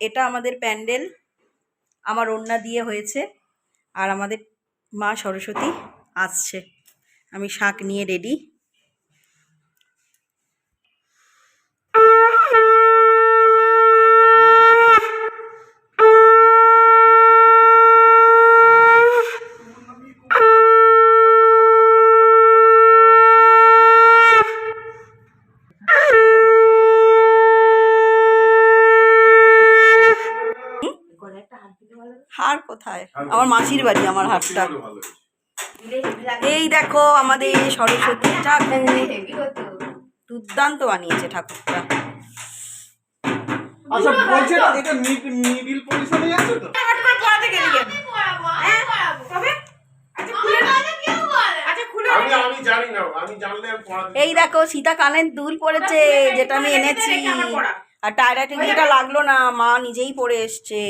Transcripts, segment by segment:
এটা আমাদের প্যান্ডেল। আমার ওন্না দিয়ে হয়েছে আর আমাদের মা সরস্বতী আসছে। আমি শাক নিয়ে রেডি কোথায়? আমার মাসির বাড়ি আমার হাটটা। এই দেখো আমাদের সরস্বতী ঠাকুর। দুর্দান্ত বানিয়েছে ঠাকুরটা। আচ্ছা বলছেন এটা মিডিল পজিশনে আছে তো? আমি আমি জানি না আমি জানলে আমি পড়াতে এই দেখো সীতা কানের দুল পড়েছে যেটা আমি এনেছি। আর টায়রা টিকিটা লাগল না মা নিজেই পরে এসছে।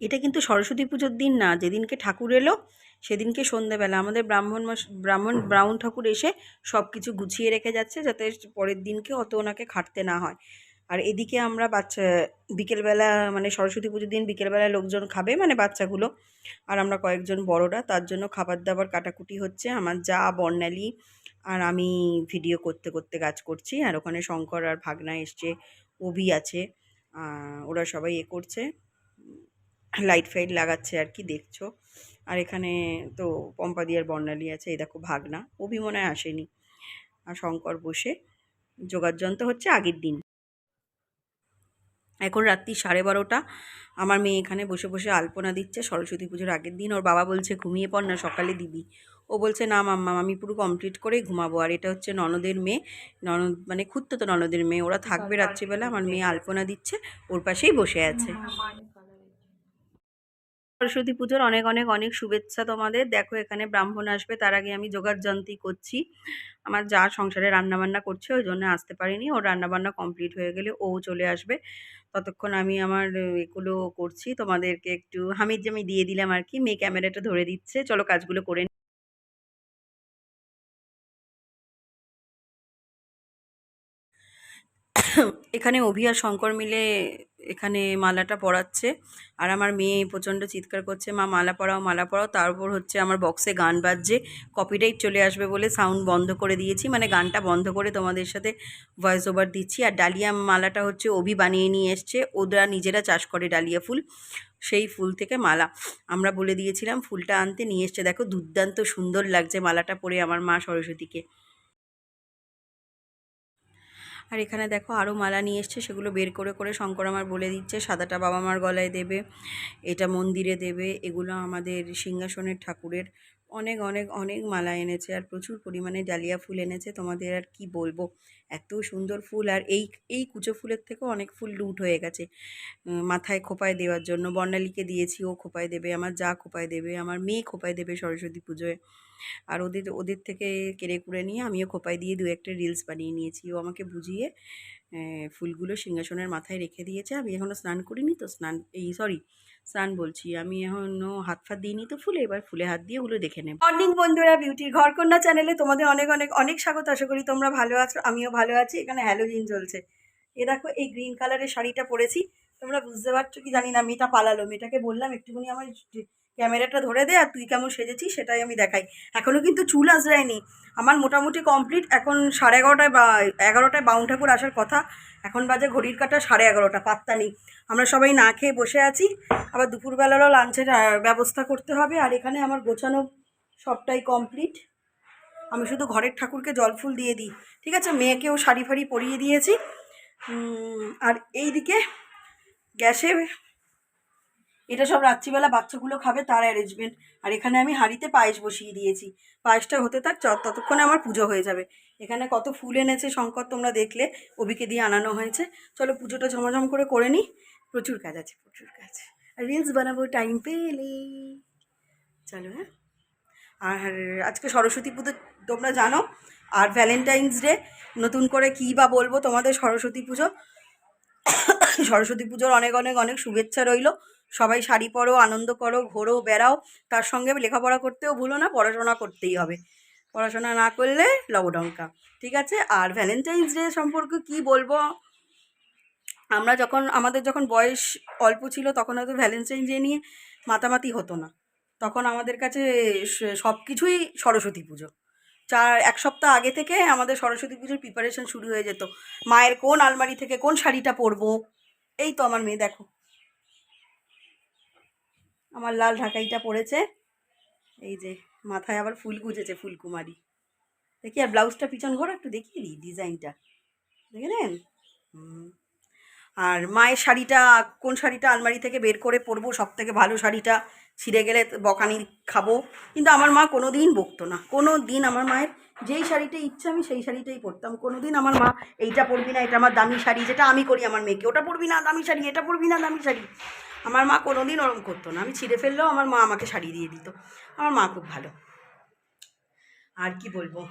এটা কিন্তু সরস্বতী পুজোর দিন না যেদিনকে ঠাকুর এলো সেদিনকে সন্ধ্যাবেলা আমাদের ব্রাহ্মণ মাস ব্রাহ্মণ ব্রাহ্মণ ঠাকুর এসে সব কিছু গুছিয়ে রেখে যাচ্ছে যাতে পরের দিনকে অত ওনাকে খাটতে না হয়। আর এদিকে আমরা বাচ্চা বিকেলবেলা মানে সরস্বতী পুজোর দিন বিকেলবেলা লোকজন খাবে মানে বাচ্চাগুলো। আর আমরা কয়েকজন বড়রা তার জন্য খাবার দাবার কাটাকুটি হচ্ছে। আমার যা বর্ণালী। আর আমি ভিডিও করতে করতে কাজ করছি। আর ওখানে শঙ্কর আর ভাগনা এসছে অভি আছে। ওরা সবাই এ করছে। লাইট ফাইট লাগাচ্ছে আর কি দেখছ। আর এখানে তো পম্পাদি আর বর্ণালী আছে এই দেখো ভাগনা। অভি মনে হয় আসেনি। আর শঙ্কর বসে। যোগাযন্ত্র হচ্ছে আগের দিন। এখন রাত্রি সাড়ে বারোটা। আমার মেয়ে এখানে বসে বসে আলপনা দিচ্ছে সরস্বতী পুজোর আগের দিন। ওর বাবা বলছে ঘুমিয়ে পড় না সকালে দিবি। ও বলছে না মাম্মা আমি পুরো কমপ্লিট করেই ঘুমাবো। আর এটা হচ্ছে ননদের মেয়ে। ননদ মানে খুঁড়তো তো ননদের মেয়ে। ওরা থাকবে রাত্রিবেলা। আমার মেয়ে আলপনা দিচ্ছে। ওর পাশেই বসে আছে। সরস্বতী পুজোর অনেক অনেক অনেক শুভেচ্ছা তোমাদের। দেখো, এখানে ব্রাহ্মণ আসবে, তার আগে আমি যোগাযন্ত্রী করছি। আমার যা সংসারে রান্নাবান্না করছে, ওই জন্য আসতে পারিনি। ওর রান্নাবান্না কমপ্লিট হয়ে গেলে ও চলে আসবে। ততক্ষণ আমি আমার এগুলো করছি। তোমাদেরকে একটু হামিদ আমি দিয়ে দিলাম আর কি। মেয়ে ক্যামেরাটা ধরে দিচ্ছে। চলো কাজগুলো করে। এখানে অভি আর শঙ্কর মিলে এখানে মালাটা পরাচ্ছে। আর আমার মেয়ে প্রচণ্ড চিৎকার করছে, মা, মালা পরাও মালা পরাও। তার উপর হচ্ছে আমার বক্সে গান বাজছে। কপিরাইট চলে আসবে বলে সাউন্ড বন্ধ করে দিয়েছি। মানে গানটা বন্ধ করে তোমাদের সাথে ভয়েস ওভার দিচ্ছি। আর ডালিয়া মালাটা হচ্ছে অভি বানিয়ে নিয়ে এসছে। ওরা নিজেরা চাষ করে ডালিয়া ফুল। সেই ফুল থেকে মালা। আমরা বলে দিয়েছিলাম, ফুলটা আনতে নিয়ে এসছে। দেখো, দুর্দান্ত সুন্দর লাগছে মালাটা পরে আমার মা সরস্বতীকে। আর এখানে দেখো আরও মালা নিয়ে এসছে, সেগুলো বের করে করে শঙ্কর আমার বলে দিচ্ছে, সাদাটা বাবা মার গলায় দেবে, এটা মন্দিরে দেবে, এগুলো আমাদের সিংহাসনের ঠাকুরের অনেক অনেক অনেক মালা এনেছে আর প্রচুর পরিমাণে ডালিয়া ফুল এনেছে। তোমাদের আর কি বলব? এত সুন্দর ফুল আর এই এই কুচো ফুলের থেকেও অনেক ফুল লুট হয়ে গেছে। মাথায় খোপায় দেওয়ার জন্য। বর্ণালীকে দিয়েছি, ও খোপায় দেবে, আমার যা খোপায় দেবে, আমার মেয়ে খোপায় দেবে সরস্বতী পুজোয়। আর ওদের ওদের থেকে কেড়ে কুড়ে নিয়ে আমিও খোপায় দিয়ে দু একটা রিলস বানিয়ে নিয়েছি। ও আমাকে বুঝিয়ে ফুলগুলো সিংহাসনের মাথায় রেখে দিয়েছে। আমি এখনও স্নান করিনি তো স্নান, এই সরি স্নান বলছি। আমি এখনও হাত ফাত দিইনি তো ফুলে, এবার ফুলে হাত দিয়ে ওগুলো দেখে নেব। মর্নিং বন্ধুরা বিউটির ঘরকন্যা চ্যানেলে তোমাদের অনেক অনেক অনেক স্বাগত। আশা করি তোমরা ভালো আছো, আমিও ভালো আছি। এখানে হ্যালোজিন চলছে। এ দেখো, এই গ্রিন কালারের শাড়িটা পরেছি। তোমরা বুঝতে পারছ কি জানি না, মেয়েটা পালালো। মেয়েটাকে বললাম, একটুখানি আমার ক্যামেরাটা ধরে দে আর তুই কেমন সেজেছিস সেটাই আমি দেখাই। এখনও কিন্তু চুল আজরায়নি আমার মোটামুটি কমপ্লিট এখন সাড়ে এগারোটায় বা এগারোটায় বাউন ঠাকুর আসার কথা। এখন বাজে ঘড়ির কাটা সাড়ে এগারোটা, পাত্তা নেই। আমরা সবাই না খেয়ে বসে আছি। আবার দুপুরবেলারও লাঞ্চের ব্যবস্থা করতে হবে। আর এখানে আমার গোছানো সবটাই কমপ্লিট আমি শুধু ঘরের ঠাকুরকে জল ফুল দিয়ে দিই। ঠিক আছে? মেয়েকেও শাড়ি ফাড়ি পরিয়ে দিয়েছি। আর এই দিকে গ্যাসে এটা সব রাত্রিবেলা বাচ্চাগুলো খাবে, তার অ্যারেঞ্জমেন্ট আর এখানে আমি হাঁড়িতে পায়েস বসিয়ে দিয়েছি। পায়েসটা হতে থাক ততক্ষণে আমার পুজো হয়ে যাবে। এখানে কত ফুল এনেছে শঙ্কর তোমরা দেখলে অবিকে দিয়ে আনানো হয়েছে। চলো পুজোটা ঝমাঝম করে করে নিই। প্রচুর কাজ আছে, প্রচুর কাজ। আর রিলস বানাবো টাইম পেলে। চলো হ্যাঁ। আর আজকে সরস্বতী পুজো তোমরা জানো, আর ভ্যালেন্টাইন্স ডে নতুন করে কী বা বলব তোমাদের সরস্বতী পুজো। সরস্বতী পুজোর অনেক অনেক অনেক শুভেচ্ছা রইল। সবাই শাড়ি পরো, আনন্দ করো, ঘোরো, বেড়াও, তার সঙ্গে লেখাপড়া করতেও ভুলো না, পড়াশোনা করতেই হবে। পড়াশোনা না করলে লবডঙ্কা, ঠিক আছে? আর ভ্যালেন্টাইন্স ডে সম্পর্কে কি বলব? আমরা যখন, আমাদের যখন বয়স অল্প ছিল, তখন হয়তো ভ্যালেন্টাইন ডে নিয়ে মাতামাতি হতো না। তখন আমাদের কাছে সব কিছুই সরস্বতী পুজো। চার, এক সপ্তাহ আগে থেকে আমাদের সরস্বতী পুজোর প্রিপারেশন শুরু হয়ে যেত। মায়ের কোন আলমারি থেকে কোন শাড়িটা পরবো? এই তো আমার মেয়ে, দেখো। আমার লাল ঢাকাইটা পরেছে এই যে, মাথায় আবার ফুল গুজেছে ফুলকুমারি। দেখি, আর ব্লাউজটা পিছন ঘোরা একটু দেখিয়ে দিই ডিজাইনটা। দেখলেন আর মায়ের শাড়িটা, কোন শাড়িটা আলমারি থেকে বের করে পরবো সব থেকে ভালো শাড়িটা, ছিঁড়ে গেলে বকানি খাব। কিন্তু আমার মা কোনো দিন বকতো না। কোনো দিন আমার মায়ের যেই শাড়িটা ইচ্ছা, আমি সেই শাড়িটাই পরতাম। কোনো দিন আমার মা এইটা পরবি না, এটা আমার দামি শাড়ি, যেটা আমি করি আমার মেয়েকে। ওটা পরবি না, দামি শাড়ি, এটা পরবি না, দামি শাড়ি। আমার মা কোনো দিন ওরম করতো না। আমি ছিঁড়ে ফেললেও আমার মা আমাকে শাড়ি দিয়ে দিত। আমার মা খুব ভালো। আর কি বলব?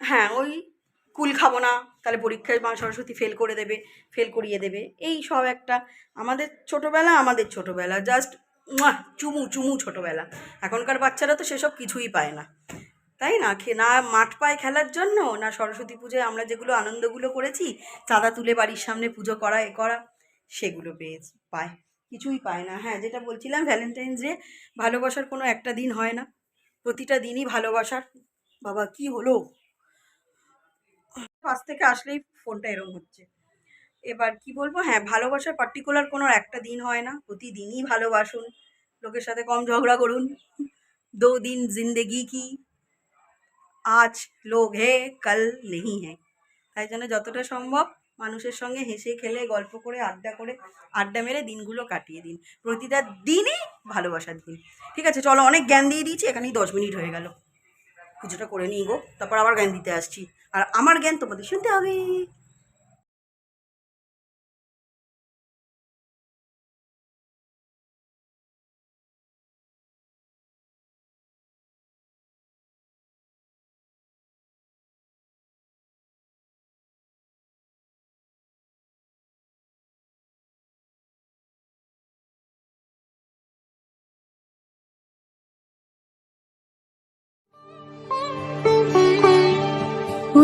হ্যাঁ ওই কুল খাব না, তাহলে পরীক্ষায় মা সরস্বতী ফেল করে দেবে ফেল করিয়ে দেবে। এই সব একটা আমাদের ছোটোবেলা আমাদের ছোটোবেলা। জাস্ট চুমু চুমু ছোটোবেলা। এখনকার বাচ্চারা তো সেসব কিছুই পায় না। তাই না? খে না মাঠ পায় খেলার জন্য, না সরস্বতী পুজোয় আমরা যেগুলো আনন্দগুলো করেছি, চাঁদা তুলে বাড়ির সামনে পুজো করা, এ করা। সেগুলো পেয়ে পায়, কিছুই পায় না। হ্যাঁ যেটা বলছিলাম ভ্যালেন্টাইন্স ডে ভালোবাসার কোনো একটা দিন হয় না। প্রতিটা দিনই ভালোবাসার, বাবা কি হলো? পাশ থেকে আসলেই ফোনটা এরম হচ্ছে। এবার কি বলব? হ্যাঁ ভালোবাসার পার্টিকুলার কোনো একটা দিন হয় না। প্রতিদিনই ভালোবাসুন, লোকের সাথে কম ঝগড়া করুন। দো দিন জিন্দেগি কি? আজ লোক হে, কাল নেই হ্যাঁ তাই জন্য যতটা সম্ভব মানুষের সঙ্গে হেসে খেলে, গল্প করে, আড্ডা করে, আড্ডা মেরে দিনগুলো কাটিয়ে দিন। প্রতিটা দিনই ভালোবাসার দিন। ঠিক আছে, চলো অনেক জ্ঞান দিয়ে দিয়েছি, এখানেই দশ মিনিট হয়ে গেল। পুজোটা করে নিই গো, তারপর আবার জ্ঞান দিতে আসছি। আর আমার জ্ঞান তোমাদের শুনতে হবে।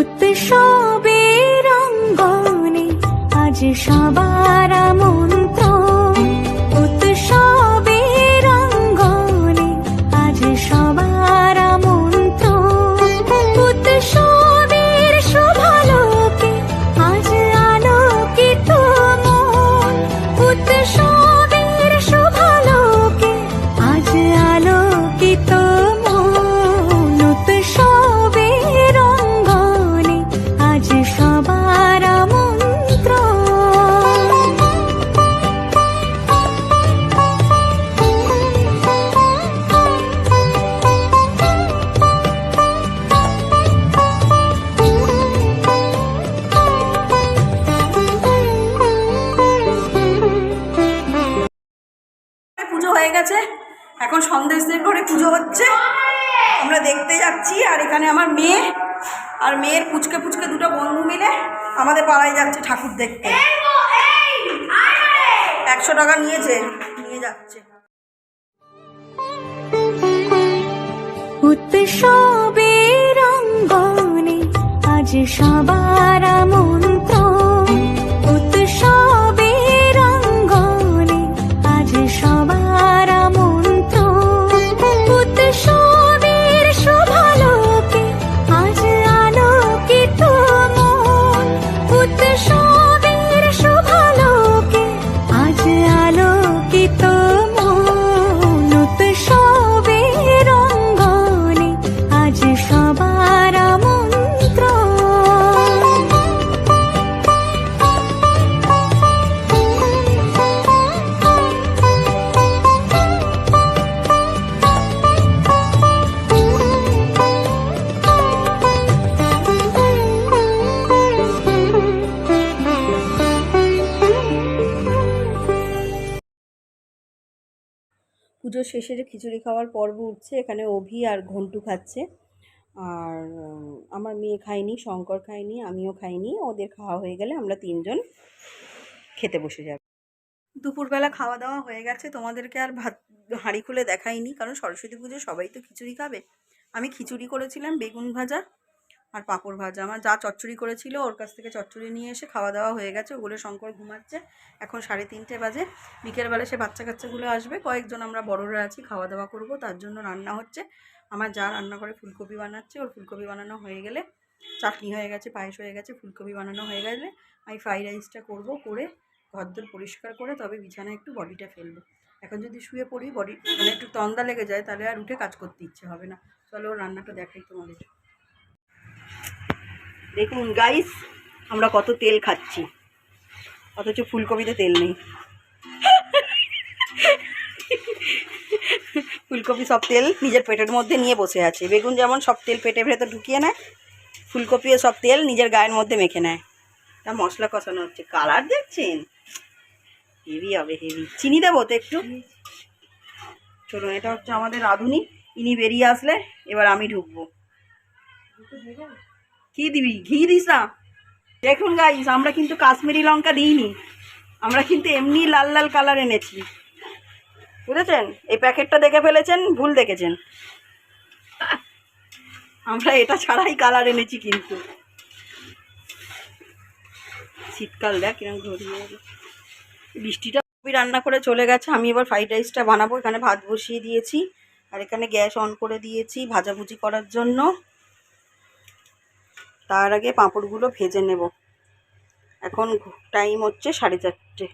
উৎসবের রঙ্গনে আজ সবার মন্ত্র দেখতে যাচ্ছি আর এখানে আমার মেয়ে আর মেয়ের পুচকে পুচকে দুটো বন্ধু মিলে আমাদের পাড়ায় যাচ্ছে ঠাকুর দেখতে। একশো টাকা নিয়েছে নিয়ে যাচ্ছে। উৎসবের অঙ্গনে আজ সবার মন্ত্র পুজোর শেষে খিচুড়ি খাওয়ার পর্ব উঠছে, এখানে অভি আর ঘন্টু খাচ্ছে। আর আমার মেয়ে খায়নি, শঙ্কর খায়নি, আমিও খাইনি। ওদের খাওয়া হয়ে গেলে আমরা তিনজন খেতে বসে যাব। দুপুরবেলা খাওয়া দাওয়া হয়ে গেছে। তোমাদেরকে আর ভাত, হাঁড়ি খুলে দেখাইনি, কারণ সরস্বতী পুজো সবাই তো খিচুড়ি খাবে। আমি খিচুড়ি করেছিলাম বেগুন ভাজা। আর পাঁপড় ভাজা। আমার যা চচ্চড়ি করেছিল, ওর কাছ থেকে চচ্চড়ি নিয়ে এসে খাওয়া দাওয়া হয়ে গেছে। ওগুলো শঙ্কর ঘুমাচ্ছে। এখন সাড়ে তিনটে বাজে। বিকেলবেলা সে বাচ্চা কাচ্চাগুলো আসবে। কয়েকজন আমরা বড়রা আছি, খাওয়া দাওয়া করব। তার জন্য রান্না হচ্ছে। আমার যা রান্না করে ফুলকপি বানাচ্ছে। ওর ফুলকপি বানানো হয়ে গেলে চাটনি হয়ে গেছে, পায়েস হয়ে গেছে, ফুলকপি বানানো হয়ে গেলে আমি ফ্রাইড রাইসটা করব করে ঘরদোর পরিষ্কার করে তবে বিছানায় একটু বডিটা ফেলব। এখন যদি শুয়ে পড়ি, বডি মানে একটু তন্দা লেগে যায়, তাহলে আর উঠে কাজ করতে ইচ্ছে হবে না। চলো রান্নাটা দেখাই তোমাদের। দেখুন গাইস আমরা কত তেল খাচ্ছি। অথচ ফুলকপিতে তেল নেই। ফুলকপি সব তেল নিজের পেটের মধ্যে নিয়ে বসে আছে। বেগুন যেমন সব তেল পেটের ভেতর ঢুকিয়ে নেয়, ফুলকপিও সব তেল নিজের গায়ের মধ্যে মেখে নেয়। তা মশলা কষানো হচ্ছে। কালার দেখছেন? হেভি হবে হেভি চিনি দেবো তো একটু? চলুন, এটা হচ্ছে আমাদের রাঁধুনি। ইনি বেরিয়ে আসলে, এবার আমি ঢুকবো। কি দিবি, ঘি দিস না। দেখুন গাইস আমরা কিন্তু কাশ্মীরি লঙ্কা দিইনি। আমরা কিন্তু এমনি লাল লাল কালার এনেছি। বুঝেছেন? এই প্যাকেটটা দেখে ফেলেছেন, ভুল দেখেছেন। আমরা এটা ছাড়াই কালার এনেছি কিন্তু। শীতকাল, দেখ কিরম ঘুরিয়ে বৃষ্টিটা খুবই রান্না করে চলে গেছে। আমি এবার ফ্রাইড রাইসটা বানাবো। এখানে ভাত বসিয়ে দিয়েছি। আর এখানে গ্যাস অন করে দিয়েছি ভাজাভুজি করার জন্য। তার আগে পাঁপড়গুলো ভেজে নেব। এখন টাইম হচ্ছে সাড়ে চারটে।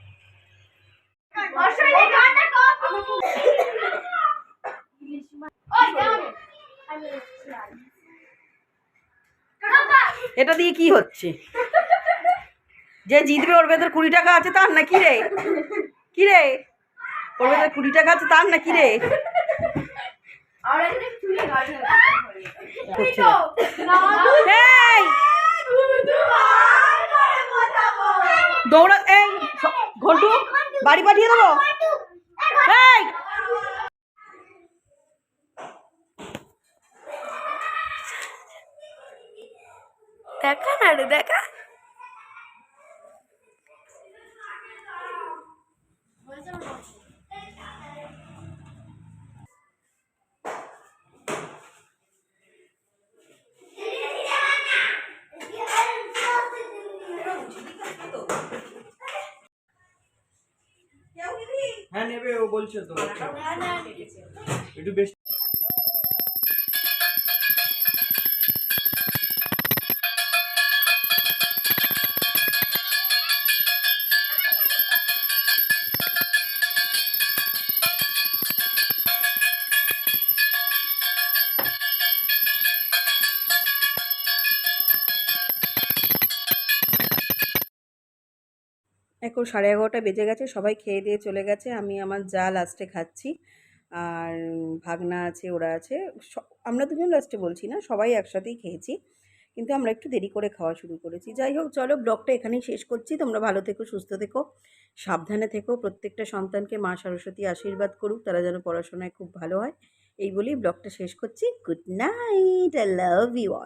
এটা দিয়ে কি হচ্ছে? যে জিতবে ওর ভেতর কুড়ি টাকা আছে তার না কি রে? কি রে? ওর ভেতর কুড়ি টাকা আছে তার না কি রে! দৌড়া এই ঘন্টু বাড়ি পাঠিয়ে দেবো। এই! দেখা না রে দেখা। বলছে তো একটু বেশি এখন সাড়ে এগারোটা বেজে গেছে, সবাই খেয়ে দিয়ে চলে গেছে, আমি আমার যা লাস্টে খাচ্ছি। আর ভাগনা আছে, ওরা আছে আমরা দুজন লাস্টে বলছি না, সবাই একসাথেই খেয়েছি। কিন্তু আমরা একটু দেরি করে খাওয়া শুরু করেছি। যাই হোক, চলো ব্লগটা এখানেই শেষ করছি। তোমরা ভালো থেকো, সুস্থ থেকো, সাবধানে থেকো, প্রত্যেকটা সন্তানকে মা সরস্বতী আশীর্বাদ করুক, তারা যেন পড়াশোনায় খুব ভালো হয়। এই বলেই ব্লগটা শেষ করছি। Good night I love you all